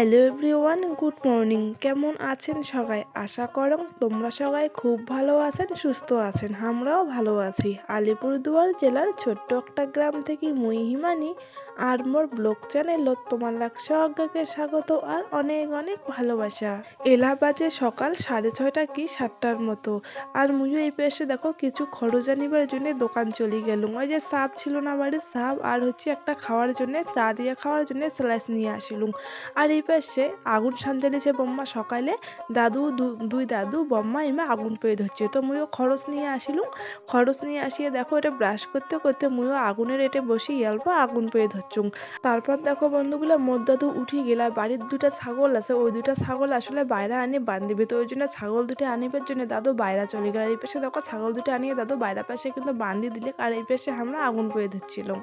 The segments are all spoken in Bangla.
Hello everyone, good morning. কেমন আছেন সবাই? আশা করং তোমরা সবাই খুব ভালো আছেন, সুস্থ আছেন। আমরাও ভালো আছি। আলিপুরদুয়ার জেলার ছোট্ট একটা গ্রাম থেকে মুই হিমানি আর মোর ব্লগ চ্যানেল তোমার লাগছে অজ্ঞাকে স্বাগত আর অনেক অনেক ভালোবাসা। এলা বাজে সকাল সাড়ে ছয়টা কি সাতটার মতো। আর মুইও এই পাশে দেখো কিছু খরচ আনিবার জন্য দোকান চলে গেলুম। ওই যে সাপ ছিল না বাড়ির সাপ, আর হচ্ছে একটা খাওয়ার জন্য চা দিয়ে খাওয়ার জন্য স্লাইস নিয়ে আসিলুম। আর এই পাশে আগুন সানজালিছে বম্মা সকালে। দাদু দুই দাদু, বম্মা এমা আগুন পেয়ে ধরছে। তো মুইও খরচ নিয়ে আসিলুম। খরচ নিয়ে আসিয়ে দেখো এটা ব্রাশ করতে করতে মুইও আগুনের এটে বসি অল্প আগুন পেয়ে ধরছুম তারপর দেখো বন্ধুগুলো মোর দাদু উঠি গেলা বাড়ির দুটা ছাগল আছে, ওই দুটা ছাগল আসলে বাইরে আনি বান্ধিবে, তো ওই জন্য ছাগল দুটো আনিবার জন্য দাদু বাইরে চলে গেল। এই পাশে দেখো ছাগল দুটো আনিয়ে দাদু বাইরে পাশে কিন্তু বান্ধি দিলে, আর এই পাশে আমরা আগুন করে ধরছিলাম।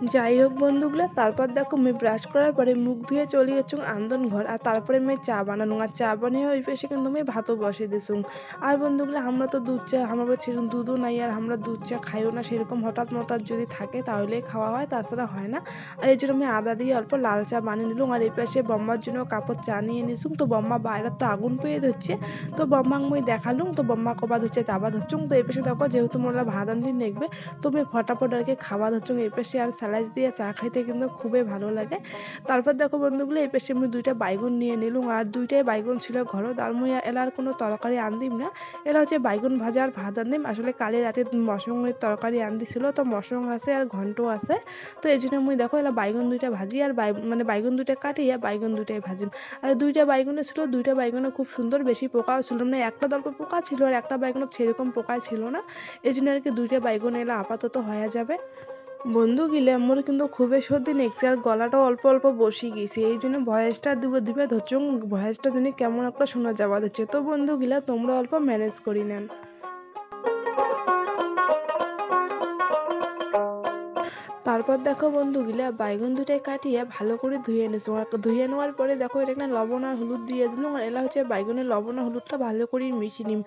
যাই হোক বন্ধুগুলো, তারপর দেখো মেয়ে ব্রাশ করার পরে মুখ ধুয়ে চলে গেছুম আন্দন ঘর। আর তারপরে মেয়ে চা বানানো। আর চা বানিয়ে ওই পেশে কিন্তু মেয়ে ভাতও বসিয়ে দিছুম আর বন্ধুগুলো, আমরা তো দুধ চা, আমরা সেরকম দুধও নাই, আর আমরা দুধ চা খাইও না, সেরকম হঠাৎ মঠাৎ যদি থাকে তাহলেই খাওয়া হয়, তাছাড়া হয় না। আর এই জন্য আমি আদা দিয়ে অল্প লাল চা বানিয়ে নিলাম আর এই পাশে বম্মার জন্য কাপড় চা নিয়ে নিছুম তো বম্মা বাইরের তো আগুন পেয়ে ধরছে। তো বম্মাক মই দেখালুম, তো বম্মা কবা ধরছে, চাবা ধরছুম তো এই পাশে দেখো, যেহেতু মোরা ভাত আনতে দেখবে। তো আমি ফটাফট আর কি খাওয়া ধরছুম এই পাশে আর স্যালাইস দিয়ে চা খাইতে কিন্তু খুবই ভালো লাগে। তারপর দেখো বন্ধুগুলো, এই পাশে আমি দুইটা বাইগুন নিয়ে নিলুম। আর দুইটাই বাইগুন ছিল ঘরত আর মুই এলার কোনো তরকারি আনদিম না। এলা হচ্ছে বাইগুন ভাজা আর ভাত আনদিম। আসলে কালি রাতে মশরুমের তরকারি আনদিছিল। তো মশরুম আছে আর ঘন্ট আছে। তো এই জন্য মুই দেখো এলা বাইগুন দুইটা ভাজি আর মানে বাইগুন দুইটা কাটি আর বাইগুন দুইটাই ভাজিম। আর দুইটা বাইগুনে ছিল, দুইটা বাইগুনে খুব সুন্দর। বেশি পোকাও ছিল না। একটা দল্প পোকা ছিল আর একটা বাইগুনত সেরকম পোকা ছিল না। এই জন্য আর কি দুইটা বাইগুন এলা আপাতত হয়ে যাবে। বন্ধু গিলে, মোর কিন্তু খুবই সর্দি নেকছে আর গলাটা অল্প অল্প বসে গেছে। এই জন্য ভয়েসটা দিব, দিবে ধরছ, ভয়েসটা জন্য কেমন একটা শোনা যাওয়া যাচ্ছে তো বন্ধু গিলা, তোমরা অল্প ম্যানেজ করি নেন তারপর দেখো বন্ধুগুলা বাইগুন দুটাই কাটিয়ে ভালো করে ধুয়ে এনেছো। ধুয়ে নেওয়ার পরে দেখো এটা একটা লবণ আর হলুদ দিয়ে দিলাম আর এলা হচ্ছে বাইগুনের লবণ আর হলুদটা ভালো করে মিশিয়ে নিম।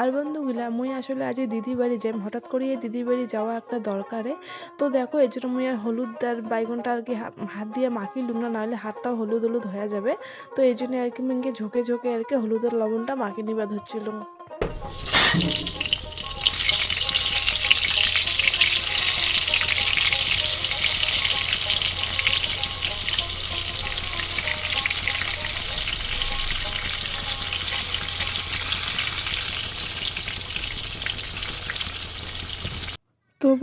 আর বন্ধুগুলা মুই আসলে আজ দিদি বাড়ি যাই। হঠাৎ করে দিদি বাড়ি যাওয়া একটা দরকারে। তো দেখো এই জন্য মুই আর হলুদ আর বাইগুনটা আর কি হাত দিয়ে মাখিলুম না, নাহলে হাতটাও হলুদ হলুদ হয়ে যাবে। তো এই জন্য আর কি মিনকে ঝোঁকে ঝোঁকে আর কি হলুদের লবণটা মাখিয়ে নিবা ধরছিলাম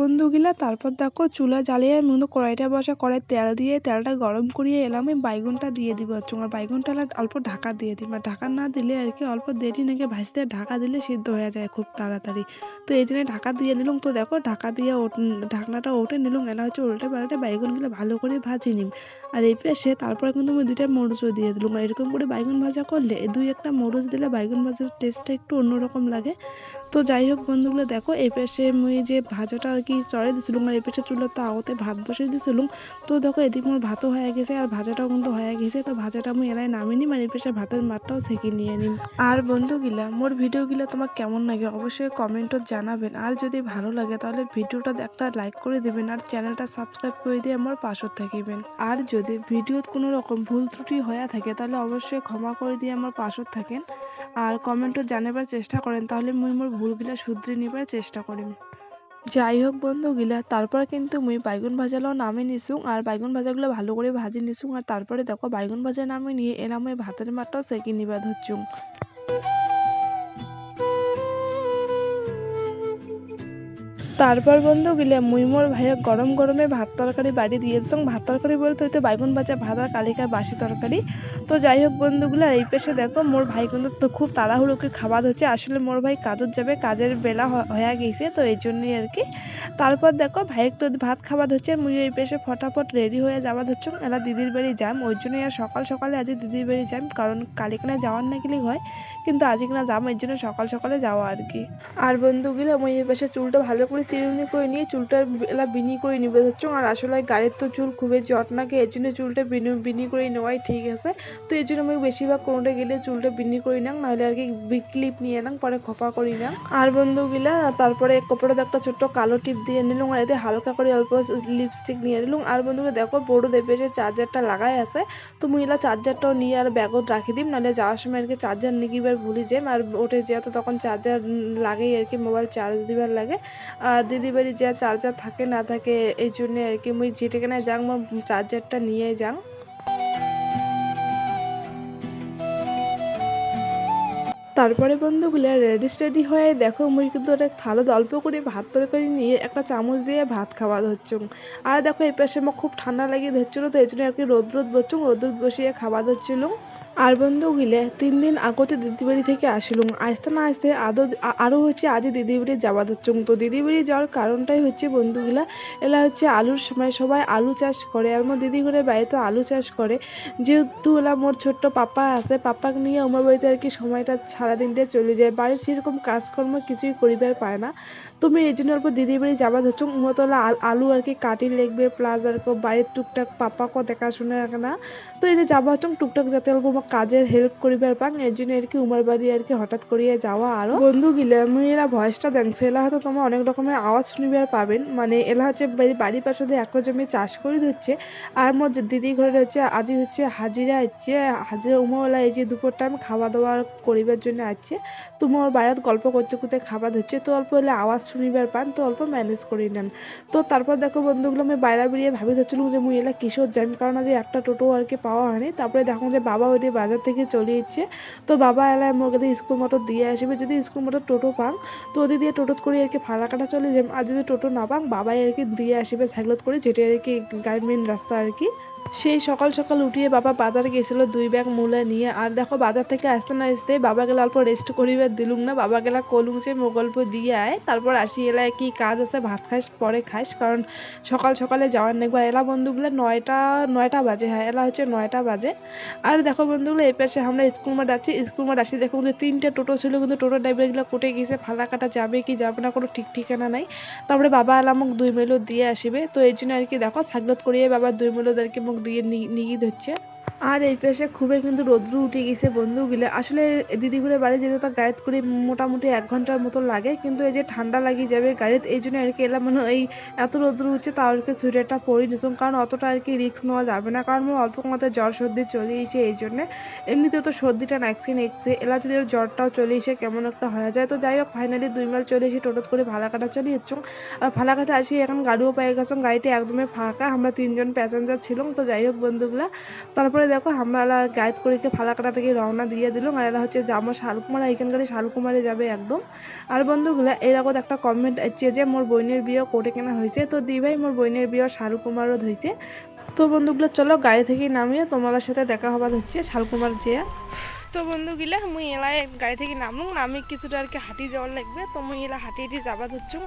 বন্ধুগুলা তারপর দেখো চুলা জ্বালিয়ে মতো কড়াইটা বসা কড়াই তেল দিয়ে তেলটা গরম করিয়ে এলাম, আমি বাইগুনটা দিয়ে দিব আর বাইগুনটা অল্প ঢাকা দিয়ে আর ঢাকা না দিলে আর কি অল্প দেরি নাকি ভাজতে ঢাকা দিলে সিদ্ধ হয়ে যায় খুব তাড়াতাড়ি। তো এই জন্য ঢাকা দিয়ে নিলাম তো দেখো ঢাকা দিয়ে ঢাকনাটা ওঠে নিলাম, এলা হচ্ছে উল্টে পাল্টে বাইগুনগুলো ভালো করে ভাজি নিম। আর এই পেশে তারপরে কিন্তু আমি দুইটা মরিচও দিয়ে দিলাম এরকম করে বাইগুন ভাজা করলে দুই একটা মরিচ দিলে বাইগুন ভাজার টেস্টটা একটু অন্যরকম লাগে। তো যাই হোক বন্ধুগুলো, দেখো এই পেশে আমি যে ভাজাটা আর কি চড়াই দিছিলাম আর এই পেশে চুলো তো আগতে ভাত বসিয়ে দিছিলাম তো দেখো এদিক মোর ভাতও হয়ে গেছে আর ভাজাটাও কিন্তু হয়ে গেছে, তো ভাজাটা আমি এলাই নামিয়ে নিম আর এই ভাতের মাঠটাও ছেঁকে নিয়ে নিম আর বন্ধুগুলা মোর ভিডিওগুলো তোমার কেমন লাগে অবশ্যই কমেন্টত জানাবেন। আর যদি ভালো লাগে তাহলে ভিডিওটা একটা লাইক করে দেবেন আর চ্যানেলটা সাবস্ক্রাইব করে দিয়ে আমার পাশত থাকিবেন। আর যদি ভিডিওত কোনো রকম ভুল ত্রুটি হয়ে থাকে তাহলে অবশ্যই ক্ষমা করে দিয়ে আমার পাশত থাকেন। আর কমেন্টও জানাবার চেষ্টা করেন তাহলে মুই মোর ভুলগুলা শুধরে নিবার চেষ্টা করিম যাই হোক বন্ধুগুলা তারপর কিন্তু মুই বাইগুন ভাজালো নামে নিছুং আর বাইগুন ভাজাগুলো ভালো করে ভাজি নিছুং আর তারপরে দেখো, বাইগুন ভাজা নামে নিয়ে এরা মুই ভাতের মাঠটাও সেকি নিবা ধরছুং তারপর বন্ধু গিলে মুই মোর ভাইয়া গরম গরমে ভাত তরকারি বাড়ি দিয়েছিলাম ভাত তরকারি বলতে হয়তো বাইগুন ভাজা, ভাত আর কালিকার বাসি তরকারি। তো যাই হোক বন্ধুগুলো আর এই পেশে দেখো মোর ভাই কিন্তু তো খুব তাড়াহুড়োকে খাবার হচ্ছে। আসলে মোর ভাই কাজত যাবে, কাজের বেলা হয়ে গেছে, তো এই জন্যই আর কি। তারপর দেখো ভাইক তো ভাত খাবার হচ্ছে, মুই এই পেশে ফটাফট রেডি হয়ে যাওয়া হচ্ছে এলা দিদির বাড়ি যাম, ওই জন্যই আর সকাল সকালে আজ দিদির বাড়ি যাম, কারণ কালিকানা যাওয়ার না গেলেই হয়, কিন্তু আজ না যাম এর জন্য সকাল সকালে যাওয়া আর কি। আর বন্ধুগুলো মুই এই পেশে চুলটা ভালো করে চিরুনি করে নিয়ে চুলটা এলা বিনি করে নিবে হচ্ছে আর আসলে গাড়ির তো চুল খুবই জট নাকি এর জন্য চুলটা বিনি বিনি করে নেওয়াই ঠিক আছে। তো এই জন্য আমি বেশিরভাগ কোনোটা গেলে চুলটা বিনি করে নাম নাহলে আর কি বিগ ক্লিপ নিয়ে নাম পরে খোপা করি না আর বন্ধুগুলা, তারপরে কপড়ে একটা ছোট্ট কালো টিপ দিয়ে নিলাম আর এতে হালকা করে অল্প লিপস্টিক নিয়ে নিলাম আর বন্ধুগুলো দেখো, বড় দেবে যে চার্জারটা লাগাই আছে, তো মুইলা চার্জারটাও নিয়ে আর ব্যাগত রাখি দিম, নাহলে যাওয়ার সময় আর কি চার্জার নিকিবার ভুলি যাই আর ওটে যেহেতু তখন চার্জার লাগেই আর কি মোবাইল চার্জ দিবার লাগে। আর দিদি বাড়ি যা চার্জার থাকে না থাকে, এই জন্য আর কি মুই যেটাখানে যাং, মই চার্জারটা নিয়ে যাং। তারপরে বন্ধুগুলো রেডি স্টেডি হয়ে দেখো, মুই কিন্তু একটা থালত অল্প করে ভাত তরকারি নিয়ে একটা চামচ দিয়ে ভাত খাওয়া ধরছুম আর দেখো, এই পাশে আমার খুব ঠান্ডা লাগিয়ে ধরছিল, তো এই জন্য আর কি রোদ রোদ বসছুম রোদ রোদ বসিয়ে খাওয়া ধরছিলুম আর বন্ধু গিলে তিন দিন আগতে দিদি বাড়ি থেকে আসলুম। আসতে না আসতে আদৌ আরও হচ্ছে আজ দিদি বাড়ি যাওয়া ধরছুম তো দিদি বাড়ি যাওয়ার কারণটাই হচ্ছে বন্ধুগুলা এলা হচ্ছে আলুর সময় সবাই আলু চাষ করে। আর মোর দিদি ঘরে বাড়িতে আলু চাষ করে। যেহেতু এলা মোর ছোট্ট পাপা আছে, পাপাকে নিয়ে আমার বাড়িতে আর কি সময়টা সারাদিনটা চলে যায়। বাড়ির সেরকম কাজকর্ম কিছুই করিবার পায় না। তুমি এই জন্য অল্প দিদি বাড়ি যাবা ধরছো মতলা আলু আর কি কাটি লাগবে প্লাস আর বাড়ির টুকটাক পাপাকে দেখাশোনা না। তো এই যে যাবা হচ্ছে। টুকটাক যাতে অল্প আমার কাজের হেল্প করিবার পাং এর জন্য আর কি উমার বাড়ি আর কি হঠাৎ করিয়া যাওয়া আরও। বন্ধু গিলে আমি এরা ভয়েসটা দেখছি এলা হয়তো তোমার অনেক রকমের আওয়াজ শুনিবার পাবেন। মানে এলা হচ্ছে বাড়ির পাশে দিয়ে একটা জমি চাষ করে দিচ্ছে। আর মোর দিদি ঘরে হচ্ছে আজই হচ্ছে হাজিরা হচ্ছে হাজিরা উমাওয়ালা এই যে দুপুর টাইম খাওয়া দাওয়া করিবার জন্য আছে তুমি ওর বাইরে গল্প করতে করতে খাবার হচ্ছে তো অল্প হলে আওয়াজ শুনিবার পান, তো অল্প ম্যানেজ করে নেন। তো তারপর দেখো বন্ধুগুলো, আমি বাইরে বেরিয়ে ভাবি ধরছিলাম যে মুই এলা কিশোর যাই কারণ আজ একটা টোটো আর কি পাওয়া হয়নি। তারপরে দেখো যে বাবা ওই বাজার থেকে চলে এসছে। তো বাবা এলা মোর কাছে স্কুল মোটর দিয়ে আসবে। যদি স্কুল মোটর টোটো পাং, তো ওদের দিয়ে টোটো করে আর কি ফালাকাটা চলে যাবে আর যদি টোটো না পাং, বাবাই আর কি দিয়ে আসবে, সাইকেলত করে যেটা আর কি গ্রামীণ রাস্তা আর কি। সেই সকাল সকাল উঠিয়ে বাবা বাজারে গেছিল, দুই ব্যাগ মূলা নিয়ে। আর দেখো, বাজার থেকে আসতে না আসতে বাবা গেলে অল্প রেস্ট করিবার দিলুম না। বাবা গেলা কলুম যে মোগল্প দিয়ে আয়, তারপর আসি এলা কি কাজ আছে, ভাত খাইস পরে খাইস কারণ সকাল সকালে যাওয়ার নেই। এলা বন্ধুগুলো নয়টা নয়টা বাজে হ্যাঁ এলা হচ্ছে নয়টা বাজে। আর দেখো বন্ধুগুলো এই পাশে আমরা স্কুল মাঠ আছি স্কুল মাঠ আসি, দেখো যে তিনটে টোটো ছিল, কিন্তু টোটো ড্রাইভারগুলো কোটে গেছে ফালা কাটা যাবে কি যাবে না, কোনো ঠিক ঠিকানা নাই। তারপরে বাবা এলা মোক দুই মেলো দিয়ে আসিবে। তো এই জন্য আর কি দেখো সাগলত করিয়ে বাবা দুই মেলো আর কি মোক দিয়ে নি- নিয়ে ধরছে আর এই পাশে খুবই কিন্তু রৌদ্র উঠে গেছে বন্ধু গিলে আসলে দিদি ঘুরে বাড়ি যেতে তো গাড়িতে করে মোটামুটি এক ঘণ্টার মতো লাগে, কিন্তু এই যে ঠান্ডা লাগিয়ে যাবে গাড়িতে, এই জন্য আর কি এলাম মানে এই এত রৌদ্র উঠছে, তাও আর কি সোয়েটারটা পরে নিছুম। কারণ অতটা আর কি রিস্ক নেওয়া যাবে না, কারণ অল্প মতো জ্বর সর্দি চলে এসে এই জন্যে। এমনিতেও তো সর্দিটা নাকছে নেকছে এলা যদি ওর জ্বরটাও চলে এসে কেমন একটা হয়ে যায়, তো যাই হোক ফাইনালি দুই মাইল চলে এসে টোটোত করে ভালাকাটা চলে যাচ্ছ আর ফালাকাটা আসি এখন গাড়িও পেয়ে গেছো, গাড়িটা একদমই ফাঁকা, আমরা তিনজন প্যাসেঞ্জার ছিলাম, তো যাই হোক বন্ধুগুলা। তারপরে দেখো আমরা গাইড করে ফালাকাটা থেকে রওনা দিয়ে দিলাম আর এরা হচ্ছে যাব শালকুমার এখানকার শালকুমারে যাবে একদম। আর বন্ধুগুলা এরকম একটা কমেন্ট আছে যে, মোর বইনের বিয়ে কোটে কেনা হয়েছে। তো দি ভাই, মোর বইনের বিয়ে শালকুমারও হয়েছে তো বন্ধুগুলো, চলো গাড়ি থেকে নামিয়ে তোমাদের সাথে দেখা হবার হচ্ছে শালকুমার যেয়া তো বন্ধুগিলা মুই এলাই গাড়ি থেকে নামলুম নামি কিছুটা আর কি হাঁটি যাওয়ার লাগবে, তো মুই এলা হাঁটি হাঁটি যাবা ধরছুম।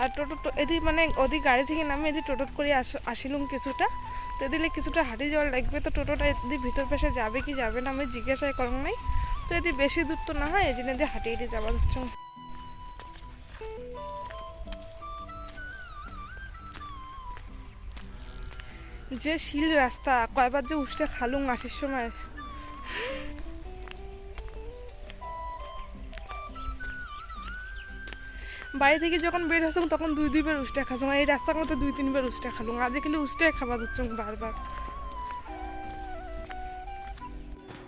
আর টোটো এদি মানে ওদি গাড়ি থেকে নামি এদি টোটোত করে আস- আসিলুম কিছুটা, তো এদিলে কিছুটা হাঁটি যাওয়ার লাগবে, তো টোটোটা এদি ভিতর পাশে যাবে কি যাবে না আমি জিজ্ঞাসাই করুন নাই। তো এদি বেশি দূর তো না হয় এই জন্য এদি হাঁটি হাঁটি যাবা ধরছুম। যে শিল রাস্তা, কয়বার যে উষ্ঠে খালুম আসির সময় বাড়ি থেকে যখন বের হচ্ছিলাম তখন দুই দুইবার উষ্টা খাচ্ছিলাম এই রাস্তার মধ্যে দুই তিনবার উষ্টা খেলাম আজকে খালি উষ্টাই খাবার হচ্ছে বারবার।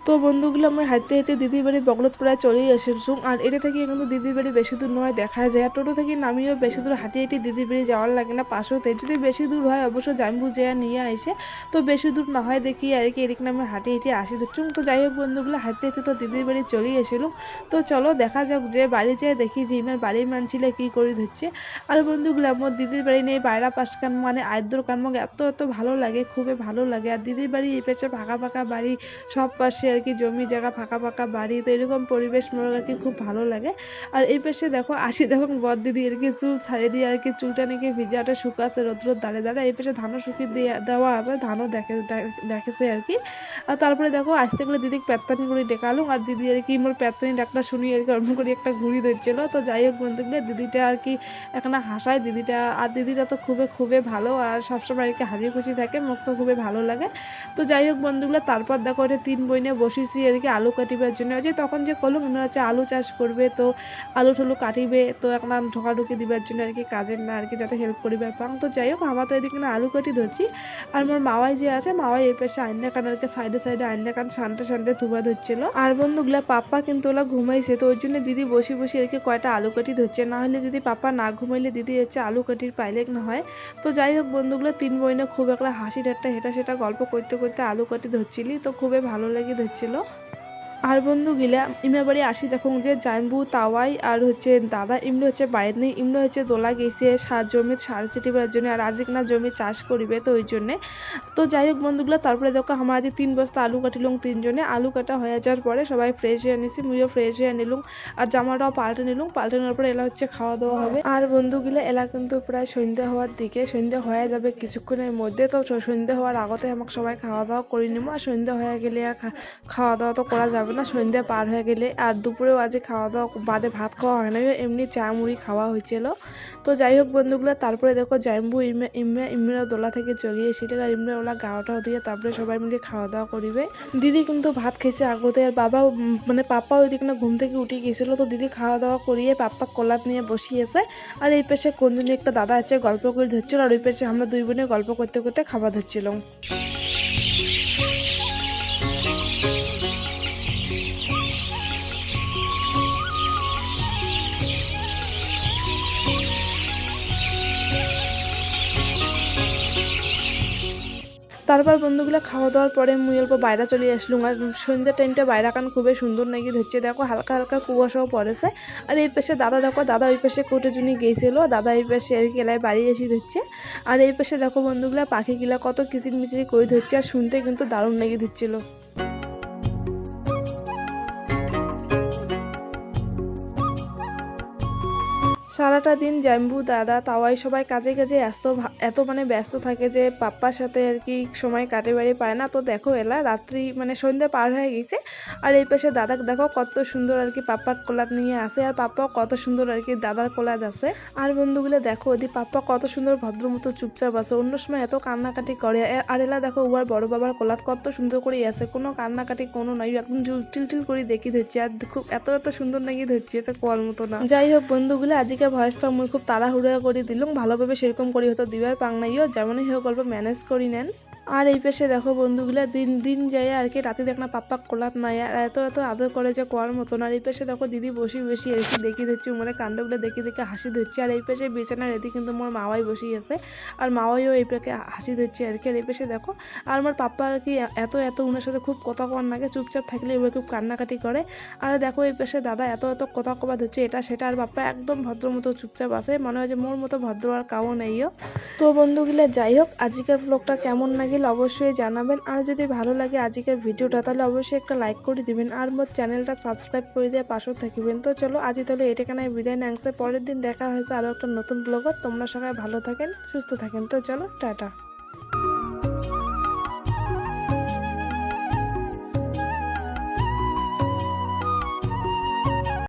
তো বন্ধুগুলো আমরা হাঁটতে হাঁটতে দিদির বাড়ি বগলত প্রায় চলেই এসেছুম আর এটা থেকে কিন্তু দিদির বাড়ি বেশি দূর নয়, দেখা যায়। আর টোটো থেকে নামিয়েও বেশি দূর হাঁটি হাঁটি দিদির বাড়ি যাওয়ার লাগে না পাশেতে যদি বেশি দূর হয়, অবশ্য জাম্বু যেয়া নিয়ে আসে। তো বেশি দূর না হয় দেখি আর কি, এদিক নামে হাঁটি হাঁটি আসি। দিচ্ছুম তো যাই হোক বন্ধুগুলো, হাঁটতে হাঁটতে তো দিদির বাড়ি চলেই এসেছিলাম তো চলো, দেখা যাক যে বাড়ি যেয়ে দেখি যে ইমের বাড়ির মানছিলে কি করে ধরছে। আর বন্ধুগুলো, আমার দিদির বাড়ি নেই বাইরা পাশ কান মানে আদ্যর কান এত এত ভালো লাগে, খুবই ভালো লাগে। আর দিদির বাড়ি এই পেছে ফাঁকা ফাঁকা বাড়ি, সব পাশে আর কি জমি, জায়গা ফাঁকা ফাঁকা বাড়ি, তো এরকম পরিবেশ মোর আর কি খুব ভালো লাগে। আর এই পাশে দেখো আসি দেখো বদ দিদি আর কি চুল ছাড়িয়ে দিয়ে আর কি চুলটা নাকি ভিজাটা শুকাচ্ছে রোদ্র দাঁড়ে দাঁড়ে এই পাশে ধানও শুকিয়ে দিয়ে দেওয়া আছে, ধানও দেখে, দেখেছে আর কি। আর তারপরে দেখো, আসতে গেলে দিদি পেত্তানি করে ডেকালুম আর দিদি আর কি মোর পেত্তানি ডাকটা শুনি আর কি অন্য করে একটা ঘুরি ধরছিল। তো যাই হোক বন্ধুগুলো দিদিটা আর কি এখানে হাসায় দিদিটা। আর দিদিটা তো খুবই খুবই ভালো আর সবসময় আর কি হাসি খুশি থাকে, মুখ তো খুবই ভালো লাগে। তো যাই হোক বন্ধুগুলো, তারপর দেখো ওটা তিন বইনে বসেছি আর কি আলু কাটিবার জন্য। ওই যে তখন যে কলম, মনে হচ্ছে আলু চাষ করবে, তো আলু ঠুলু কাটিবে, তো এখন ঢোকাঢুকি দিবার জন্য আর কি কাজের না আর কি যাতে হেল্প করিবার পাং তো যাই হোক, আমার তো এদিকে না আলু কাটি ধরছি। আর আমার মাওয়াই যে আছে মাওয়াই এই পাশে আইনা কান আর কি সাইডে সাইডে আইনা কান সানটে সানটে ধুবা ধরছিল। আর বন্ধুগুলা পাপ্পা কিন্তু ওলা ঘুমাইছে, তো ওই জন্য দিদি বসে বসে আর কি কয়টা আলু কাটি ধরছে। না হলে যদি পাপা না ঘুমাইলে দিদি হচ্ছে আলু কাটির পাইলে না হয়। তো যাই হোক বন্ধুগুলো তিন বইনে খুব একটা হাসি ঠাট্টা, হেটা সেটা গল্প করতে করতে আলু কাটি ধরছিলি, তো খুবই ভালো লাগে ধরছিল আর বন্ধু গিলা, ইমরা বাড়ি আসি দেখুন যে জাইম্বু, তাওয়াই আর হচ্ছে দাদা, ইমরা হচ্ছে বাড়িতে নেই। ইমরা হচ্ছে দোলা গেছে সার জমি, সার চিটিবার জন্য আর আজ না জমি চাষ করিবে তো ওই জন্যে। তো যাই হোক বন্ধুগুলো তারপরে দেখো আমার আজ তিন বস্তা আলু কাটিলুম তিনজনে। আলু কাটা হয়ে যাওয়ার পরে সবাই ফ্রেশ হয়ে নিছি মুইও ফ্রেশ হয়ে নিলুম আর জামাটাও পাল্টে নিলুম। পাল্টে নেওয়ার পরে এলা হচ্ছে খাওয়া দাওয়া হবে। আর বন্ধুগুলো এলা কিন্তু প্রায় সন্ধ্যা হওয়ার দিকে, সন্ধ্যা হয়ে যাবে কিছুক্ষণের মধ্যে। তো সন্ধ্যা হওয়ার আগতে আমাকে সবাই খাওয়া দাওয়া করে নিবো আর সন্ধ্যা হয়ে গেলে আর খাওয়া দাওয়া তো করা যাবে না, সন্ধ্যা পার হয়ে গেলে আর দুপুরেও আজ খাওয়া দাওয়া বাদে ভাত খাওয়া হয় না। এমনি চা, মুড়ি খাওয়া হয়েছিল। তো যাই হোক বন্ধুগুলো, তারপরে দেখো জাইম্বু ইমরা ইমরা দোলা থেকে চলে এসেছিল আর ইমরা ওলা গাওয়াটাও দিয়ে তারপরে সবাই মিলে খাওয়া দাওয়া করিবে। দিদি কিন্তু ভাত খেয়েছে আগতে, আর বাবা মানে পাপা ওইদিকে না ঘুম থেকে উঠে গেছিল, তো দিদি খাওয়া দাওয়া করিয়ে পাপ্পা কলাত নিয়ে বসিয়েছে। আর এই পাশে কোনজনই একটা দাদা আছে, গল্প করে ধরছিল, আর ওই পাশে আমরা দুই বোনে গল্প করতে করতে খাবার ধরছিলাম। তারপর বন্ধুগুলো খাওয়া দাওয়ার পরে মুই অল্প বাইরে চলে আসলুম। আর সন্ধ্যার টাইমটা বাইরে কান খুবই সুন্দর নাকি ধরছে। দেখো হালকা হালকা কুয়াশাও পড়েছে। আর এই পাশে দাদা, দেখো দাদা ওই পাশে কোটে জুনি গেছিল। দাদা এই পাশে আর কি এলায় বাড়ি এসে ধরছে। আর এই পাশে দেখো বন্ধুগুলা পাখিগুলা কত কিচির মিচির করে ধরছে। আর শুনতে কিন্তু দারুণ লেগে ধরছিল। সারাটা দিন জাম্বু, দাদা, তাওয়াই সবাই কাজে কাজে এত এত মানে ব্যস্ত থাকে যে পাপ্পার সাথে আর কি সময় কাটে বাড়ি পায় না। তো দেখো এলা, রাত্রি মানে সন্ধ্যা পার হয়ে গেছে আর এই পাশে দাদা, দেখো কত সুন্দর আর কি পাপ্পার কোলাত নিয়ে আসে আর পাপ্পাও কত সুন্দর আর কি দাদার কোলাত আছে। আর বন্ধুগুলো দেখো ওদি পাপ্পা কত সুন্দর ভদ্র মতো চুপচাপ আছে, অন্য সময় এত কান্নাকাটি করে। আর- এলা দেখো উয়ার বড় বাবার কোলাত কত সুন্দর করে আছে, কোনো কান্নাকাটি কোনো নাই একদম জুল- টিল করে দেখি ধরছি আর খুব এত এত সুন্দর নাকি ধরছি এটা কোয়ার মতো না। যাই হোক বন্ধুগুলো আজকের ভয়েসটা মুই খুব তাড়াহুড়া করে দিলুম ভালোভাবে সেরকম করি হয়তো দিবার পাং নাইও, যেমনই হোক অল্প ম্যানেজ করি নেন। আর এই পাশে দেখো বন্ধুগুলা, দিন দিন যায় আর কি, রাতে দেখ না পাপ্পা কোলাপ নাই, আর এত এত আদর করে যে কোয়ার মতন। আর এই পাশে দেখো দিদি বসি বসি কি দেখি দিচ্ছি মানে কাণ্ডগুলো, দেখে দেখে হাসি দিচ্ছে আর এই পাশে বিছানার এদিকে কিন্তু মোর মাওয়াই বসি আছে, আর মাওয়াইও এই পাকে হাসি দিচ্ছে আর কি। আর এই পাশে দেখো, আর আমার পাপ্পা আর কি এত এত উনার সাথে খুব কথা কর নাগে, চুপচাপ থাকলে এবার খুব কান্নাকাটি করে। আর দেখো এই পাশে দাদা এত এত কথা কবা ধরছে, এটা, সেটা, আর বাপ্পা একদম ভদ্র মতো চুপচাপ আছে, মনে হয় যে মোর মতো ভদ্র আর কাউ নেইও। তো বন্ধুগুলা যাই হোক, আজকের ব্লগটা কেমন লাগিল অবশ্যই জানাবেন। আর যদি ভালো লাগে আজকের ভিডিওটা, তাহলে অবশ্যই একটা লাইক করে দিবেন। আর মোর চ্যানেলটা সাবস্ক্রাইব করে দিয়ে পাশেও থাকিবেন। তো চলো আজ তাহলে এটাখানে বিদায় নাংছে পরের দিন দেখা হয়েছে আরও একটা নতুন ব্লগত তোমরা সবাই ভালো থাকেন, সুস্থ থাকেন। তো চলো, টাটা।